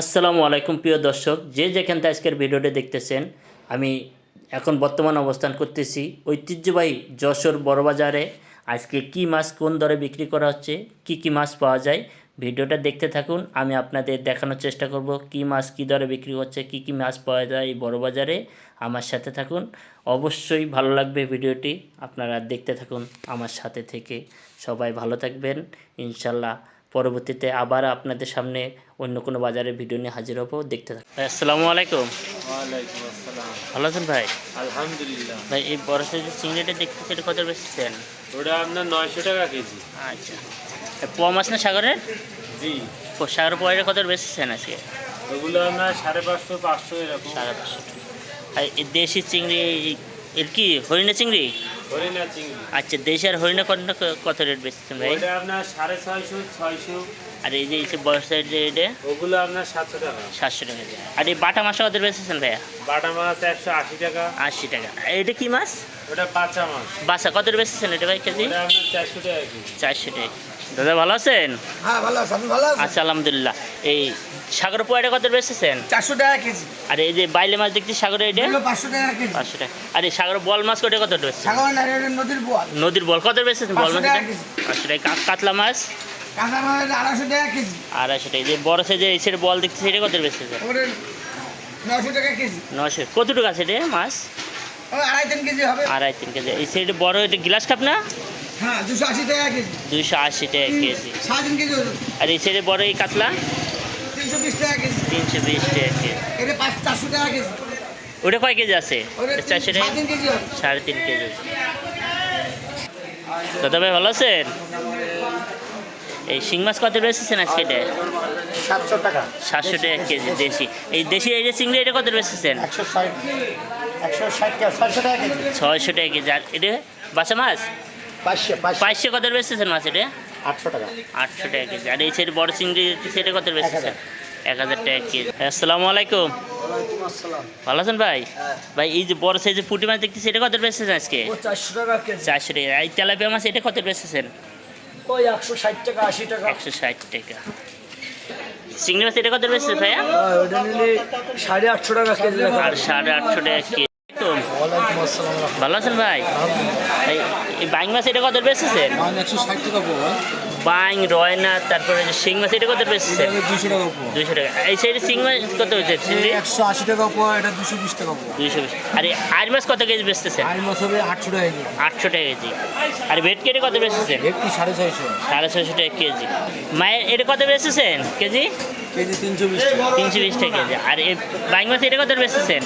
আসসালামু আলাইকুম, প্রিয় দর্শক। যে যেখান থেকে আজকের ভিডিওটি দেখতেছেন, আমি এখন বর্তমান অবস্থান করতেছি ঐতিহ্যবাহী যশোর বড়বাজারে আজকে কি মাছ কোন দরে বিক্রি করা হচ্ছে, কি কি মাছ পাওয়া যায়, ভিডিওটা দেখতে থাকুন। আমি আপনাদের দেখানোর চেষ্টা করব কি মাছ কি দরে বিক্রি হচ্ছে, কি কি মাছ পাওয়া যায় এই বড়বাজারে আমার সাথে থাকুন। অবশ্যই ভালো লাগবে ভিডিওটি, আপনারা দেখতে থাকুন আমার সাথে থেকে। সবাই ভালো থাকবেন, ইনশাল্লাহ। পরবর্তীতে আবার আপনাদের সামনে অন্য কোনো বাজারে ভিডিও নিয়ে হাজির হব। দেখতে থাকুন। ভাই, আসসালামু আলাইকুম। ভালো আছেন ভাই? আলহামদুলিল্লাহ। ভাই এই বড় সাইজের চিংড়িটা দেখতে সেটা কত ওটা আপনার নয়শো টাকা কেজি। আচ্ছা। পোয়া মাছ না সাগরের জি। সাগর পোয়াটা কত বেশিছেন আজকে? ওগুলো আপনার সাড়ে পাঁচশো পাঁচশো এরকম। সাড়ে পাঁচশো। আর এই দেশি চিংড়ি এর কি হরিণা চিংড়ি? আচ্ছা দেশের আর হরিণা কত কত রেট বেচছেন ভাই? আপনার সাড়ে ছয়শো ছয়শো। আর এই যে এই যে বড় সাইড যে এটা? ওগুলো আপনার সাতশো টাকা। সাতশো টাকা দিয়ে। আর এই বাটা মাছ কত বেচেছেন ভাইয়া? বাটা মাছ একশো আশি টাকা। আশি টাকা। এটা কি মাছ? ওটা বাচ্চা মাছ। বাসা কত বেচেছেন এটা ভাই কেজি? চারশো টাকা চারশো টাকা। দাদা ভালো আছেন? হ্যাঁ ভালো আছে। আপনি ভালো আছেন? আচ্ছা আলহামদুলিল্লাহ। এই সাগর পোয়াটা কত বেচেছেন? চারশো টাকা কেজি। আর এই যে বাইলে মাছ দেখছি সাগরে এটা? পাঁচশো টাকা কেজি। পাঁচশো টাকা। আর এই সাগর বল মাছ কটা কত বেচছেন? সাগর নদীর বোয়াল নদীর বল। কত বেচেছেন বল মাছ। পাঁচশো টাকা। কাতলা মাছ? কাঁচা মাছ আড়াইশো টাকা কেজি। আড়াইশো টাকা। যে বড় সাইজে এই সাইডে বল দেখছি সেটা কত নশো টাকা কেজি। নশো কতটুকু আছে এটা মাছ? আড়াই তিন কেজি হবে। আড়াই তিন কেজি। এই সাইডে বড় এটা গ্লাস কাপ না? হ্যাঁ দুশো আশি টাকা কেজি। দুইশো আশি টাকা কেজি। সাড়ে তিন কেজি আর এই সাইডে বড় এই কাতলা? তিনশো বিশ টাকা কেজি। তিনশো বিশ টাকা কেজি। এটা পাঁচ চারশো টাকা কেজি। ওটা কয় কেজি আছে? ওটা চারশো টাকা? সাড়ে তিন কেজি। দাদা ভাই ভালো আছেন? এই শিং মাছ কত বেচেছেন আজকে এটা সাতশো টাকা। সাতশো টাকা কেজি দেশি। এই দেশি এই যে চিংড়ি এটা কত বেচেছেন একশো ষাট একশো ষাট ছয়শো টাকা কেজি। ছয়শো টাকা কেজি। আর এটা বাসা মাছ? পাঁচশো পাঁচশো। কত বেচেছেন মাছ এটা? আটশো টাকা। আটশো টাকা কেজি। আর এই সাইড বড় চিংড়ি সেটা কত বেচেছেন এক হাজার। টাকা কেজি। আসসালামু আলাইকুম। ভালো আছেন ভাই? হ্যাঁ। ভাই এই যে বড় সাইজের পুঁটি মাছ দেখতে সেটা কত বেচেছেন আজকে? চারশো টাকা চারশো টাকা। এই তেলাপিয়া মাছ এটা কত বেচেছেন ওই একশো ষাট টাকা আশি টাকা। একশো ষাট টাকা। চিংড়ি মাছ এটা কত বেচেছে ভাইয়া? ওটা নিলে সাড়ে আটশো টাকা কেজি আর সাড়ে আটশো টাকা কেজি। ভালো আছেন ভাই? এই বাংলা মাছ এটা কত বেচেছেন একশো ষাট টাকা পড়বে বাইং রয়না তারপরে যে শিং মাছ এটা কত বেচেছেন দুশো টাকা দুশো টাকা। এই সাইডে শিং মাছ কত হয়েছে চিংড়ি একশো আশি টাকা পড়ে এটা দুশো বিশ টাকা দুইশো বিশ। আর আর মাছ কত কেজি বেচতেছে আর মাছ হবে আটশো টাকা কেজি। আটশো টাকা কেজি। আর ভেট কেটে কত বেচেছেন একটি সাড়ে ছয়শো। সাড়ে ছয়শো টাকা কেজি। মায়ের এটা কত বেচেছেন কেজি? কেজি তিনশো বিশ টাকা। তিনশো বিশ টাকা কেজি। আর এই বাইং মাছ এটা কত বেচেছেন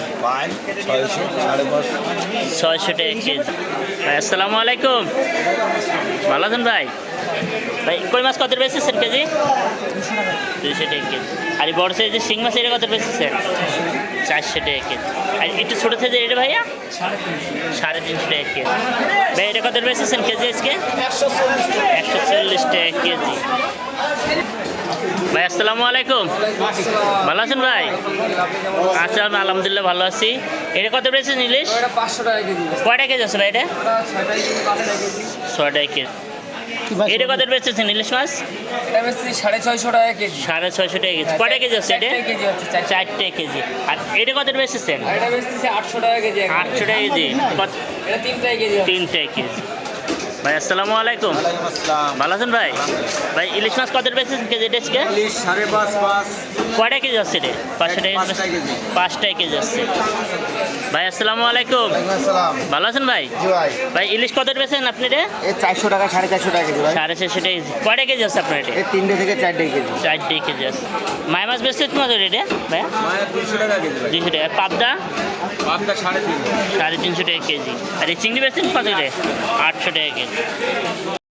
ছয়শো সাড়ে ছয়শো টাকা কেজি। ভাই আসসালামু আলাইকুম। ভালো আছেন ভাই? ভাই কই মাছ কত বেচেছেন কেজি? দুইশো টাকা কেজি। আর এই বড় সাইজের শিং মাছ এটা কত বেচেছেন? চারশো টাকা কেজি। আর একটু ছোটো সাইজের এটা ভাইয়া? সাড়ে তিনশো টাকা কেজি। ভাই এটা কত বেচেছেন কেজি আজকে? একশো চল্লিশ টাকা কেজি। ভাই আসসালামু আলাইকুম। ভালো আছেন ভাই? আচ্ছা আমি আলহামদুলিল্লাহ ভালো আছি। এটা কত বেচেছেন ইলিশ? কয়টা কেজি আছে ভাই এটা? ছয়টা কেজি পাঁচটা কেজি ছয়টা কেজি এটা কত বেচেছেন ইলিশ মাছ? সাড়ে ছয়শো টাকা কেজি। সাড়ে ছয়শো টাকা কেজি। কটা কেজি আছে এটা? চারটে কেজি হচ্ছে চারটে। চারটে কেজি। আর এটা কত বেচেছেন? আর এটা বেচতেছে আটশো টাকা কেজি আটশো টাকা কেজি। তিনটায় কেজি তিনটায় তিনটে কেজি। ভাই আসসালামু আলাইকুম। ভালো আছেন ভাই? ভাই ইলিশ মাছ কত বেচেছেন কেজি ডেস্কে ইলিশ সাড়ে পাঁচ পাঁচ। কয়টা কেজি আছে রে? পাঁচটা কেজি। পাঁচটায় কেজি। আছে ভাই আসসালামু আলাইকুম। ভালো আছেন ভাই? ভাই। ভাই ইলিশ কত বেচেছেন আপনি রে? চারশো টাকা সাড়ে চারশো টাকা কেজি সাড়ে ছয়শো টাকা কেজি। কয়টা কেজি আছে আপনার এটা? তিনটে থেকে চারটে কেজি। চারটে কেজি আছে। মায় মাছ বেচতে তোমার ভাইয়া মায়ের দুশো টাকা কেজি ভাই। দুইশো টাকা। পাবদা? সাড়ে তিন সাড়ে তিনশো টাকা কেজি। আর এই চিংড়ি বেচছেন কত রে? আটশো টাকা কেজি।